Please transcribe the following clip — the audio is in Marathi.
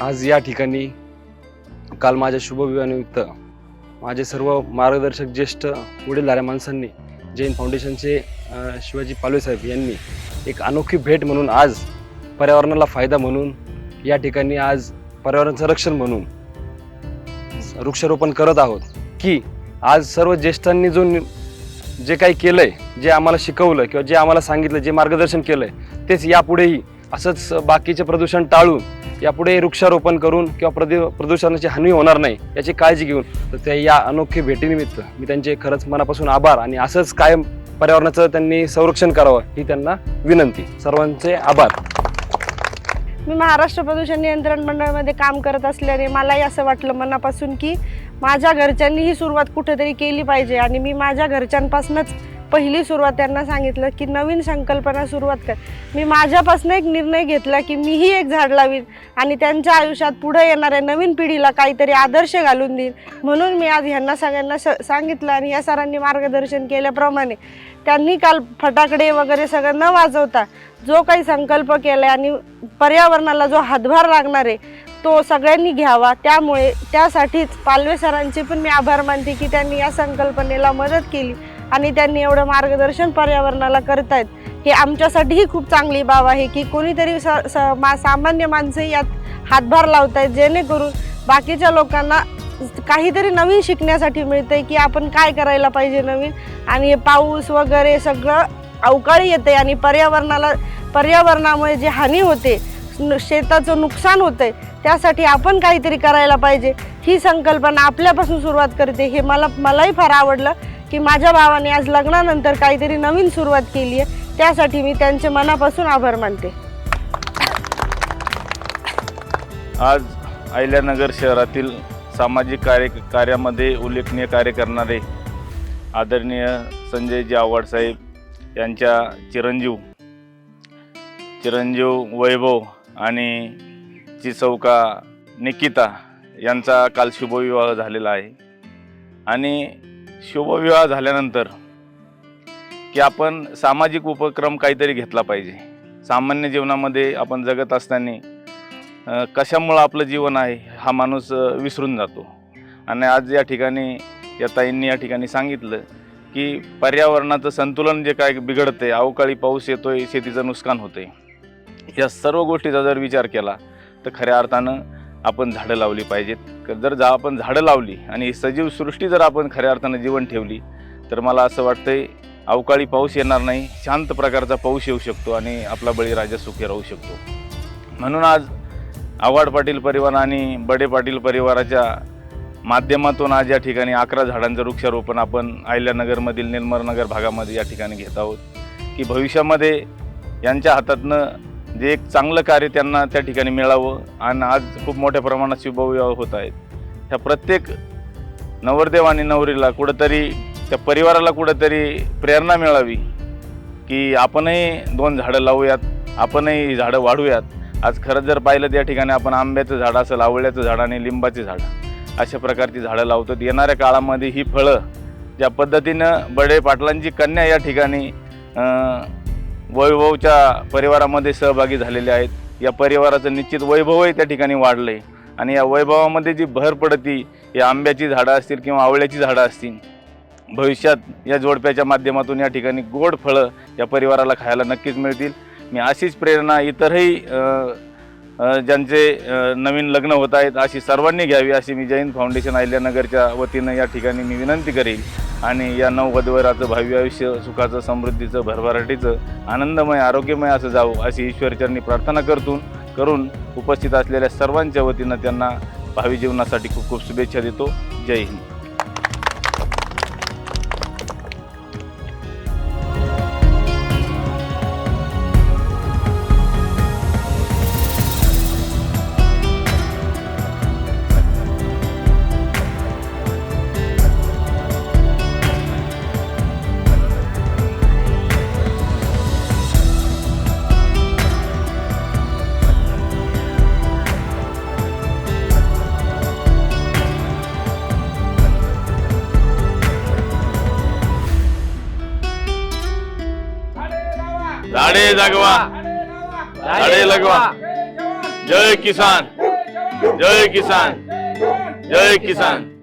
आज या ठिकाणी काल माझ्या शुभविवाहानिमित्त माझे सर्व मार्गदर्शक ज्येष्ठ वडीलधाऱ्या माणसांनी जैन फाउंडेशनचे शिवाजी पालवे साहेब यांनी एक अनोखी भेट म्हणून आज पर्यावरणाला फायदा म्हणून या ठिकाणी आज पर्यावरणाचं रक्षण म्हणून वृक्षारोपण करत आहोत की आज सर्व ज्येष्ठांनी जो जे काही केलंय जे आम्हाला शिकवलं किंवा जे आम्हाला सांगितलं जे मार्गदर्शन केलंय तेच यापुढेही असंच बाकीचे प्रदूषण टाळून यापुढे वृक्षारोपण करून किंवा प्रदू प्रदूषणाची हानी होणार नाही याची काळजी घेऊन तर त्या या अनोख्या भेटीनिमित्त मी त्यांचे खरंच मनापासून आभार आणि असंच कायम पर्यावरणाचं त्यांनी संरक्षण करावं ही त्यांना विनंती. सर्वांचे आभार. मी महाराष्ट्र प्रदूषण नियंत्रण मंडळामध्ये काम करत असल्याने मलाही असं वाटलं मनापासून की माझ्या घरच्यांनी ही सुरुवात कुठेतरी केली पाहिजे आणि मी माझ्या घरच्यांपासूनच पहिली सुरुवात त्यांना सांगितलं की नवीन संकल्पना सुरुवात कर. मी माझ्यापासून एक निर्णय घेतला की मीही एक झाड लावीन आणि त्यांच्या आयुष्यात पुढे येणाऱ्या नवीन पिढीला काहीतरी आदर्श घालून देईन. म्हणून मी आज ह्यांना सगळ्यांना स सांगितलं आणि या सरांनी मार्गदर्शन केल्याप्रमाणे त्यांनी काल फटाकडे वगैरे सगळं न वाजवता जो काही संकल्प केला आणि पर्यावरणाला जो हातभार लागणार आहे तो सगळ्यांनी घ्यावा. त्यामुळे त्यासाठीच पालवे सरांचे पण मी आभार मानते की त्यांनी या संकल्पनेला मदत केली. आणि त्यांनी एवढं मार्गदर्शन पर्यावरणाला करतायत हे आमच्यासाठीही खूप चांगली बाब आहे की कोणीतरी स स मा सामान्य माणसंही यात हातभार लावत आहेत जेणेकरून बाकीच्या लोकांना काहीतरी नवीन शिकण्यासाठी मिळतंय की आपण काय करायला पाहिजे नवीन. आणि हे पाऊस वगैरे सगळं अवकाळी येते आणि पर्यावरणाला पर्यावरणामुळे जी हानी होते न- शेताचं नुकसान होतंय त्यासाठी आपण काहीतरी करायला पाहिजे. ही संकल्पना आपल्यापासून सुरुवात करते हे मला मलाही फार आवडलं. की माझ्या भावाने आज लग्नानंतर काहीतरी नवीन सुरुवात केली आहे त्यासाठी मी त्यांचे मनापासून आभार मानते. आज अहिल्यानगर शहरातील सामाजिक कार्य कार्यामध्ये उल्लेखनीय कार्य करणारे आदरणीय संजयजी आव्हाडसाहेब यांच्या चिरंजीव चिरंजीव वैभव आणि ची चौका निकिता यांचा काल शुभविवाह झालेला आहे. आणि शुभविवाह झाल्यानंतर की आपण सामाजिक उपक्रम काहीतरी घेतला पाहिजे. सामान्य जीवनामध्ये आपण जगत असताना कशामुळं आपलं जीवन आहे हा माणूस विसरून जातो. आणि आज या ठिकाणी या ताईंनी या ठिकाणी सांगितलं की पर्यावरणाचं संतुलन जे काय बिघडते अवकाळी पाऊस येतोय शेतीचं नुकसान होतंय या सर्व गोष्टीचा जर विचार केला तर खऱ्या अर्थानं आपण झाडं लावली पाहिजेत. जर जा आपण झाडं लावली आणि सजीव सृष्टी जर आपण खऱ्या अर्थानं जीवन ठेवली तर मला असं वाटतंय अवकाळी पाऊस येणार नाही शांत प्रकारचा पाऊस येऊ शकतो आणि आपला बळीराजा सुखी राहू शकतो. म्हणून आज आव्हाड पाटील परिवार आणि बडे पाटील परिवाराच्या माध्यमातून आज या ठिकाणी अकरा झाडांचं वृक्षारोपण आपण अहिल्यानगरमधील निर्मलनगर भागामध्ये या ठिकाणी घेत आहोत. की भविष्यामध्ये यांच्या हातातनं जे एक चांगलं कार्य त्यांना त्या ठिकाणी मिळावं आणि आज खूप मोठ्या प्रमाणात शुभविवाह होत आहेत. ह्या प्रत्येक नवरदेव आणि नवरीला कुठंतरी त्या परिवाराला कुठंतरी प्रेरणा मिळावी की आपणही दोन झाडं लावूयात आपणही ही झाडं वाढूयात. आज खरंच जर पाहिलं त्या ठिकाणी आपण आंब्याचं झाड असं आवळ्याचं झाड आणि लिंबाचे झाड अशा प्रकारची झाडं लावतो. येणाऱ्या काळामध्ये ही फळं ज्या पद्धतीनं बडे पाटलांची कन्या या ठिकाणी वैभवच्या परिवारामध्ये सहभागी झालेले आहेत. या परिवाराचं निश्चित वैभवही त्या ठिकाणी वाढलं आहे आणि या वैभवामध्ये जी भर पडती या आंब्याची झाडं असतील किंवा आवळ्याची झाडं असतील भविष्यात या जोडप्याच्या माध्यमातून या ठिकाणी गोड फळं या परिवाराला खायला नक्कीच मिळतील. मी अशीच प्रेरणा इतरही ज्यांचे नवीन लग्न होत आहेत अशी सर्वांनी घ्यावी अशी मी जैन फाउंडेशन अहिल्यानगरच्या वतीनं या ठिकाणी मी विनंती करेल आणि या नववधूवराचं भावी आयुष्य सुखाचं समृद्धीचं भरभराटीचं आनंदमय आरोग्यमय असं जावं अशी ईश्वरचरणी प्रार्थना करतून करून उपस्थित असलेल्या सर्वांच्या वतीनं त्यांना भावी जीवनासाठी खूप खूप शुभेच्छा देतो. जय हिंद. नारे जगवा। झाडे लगवा। जय किसान। जय किसान। जय किसान।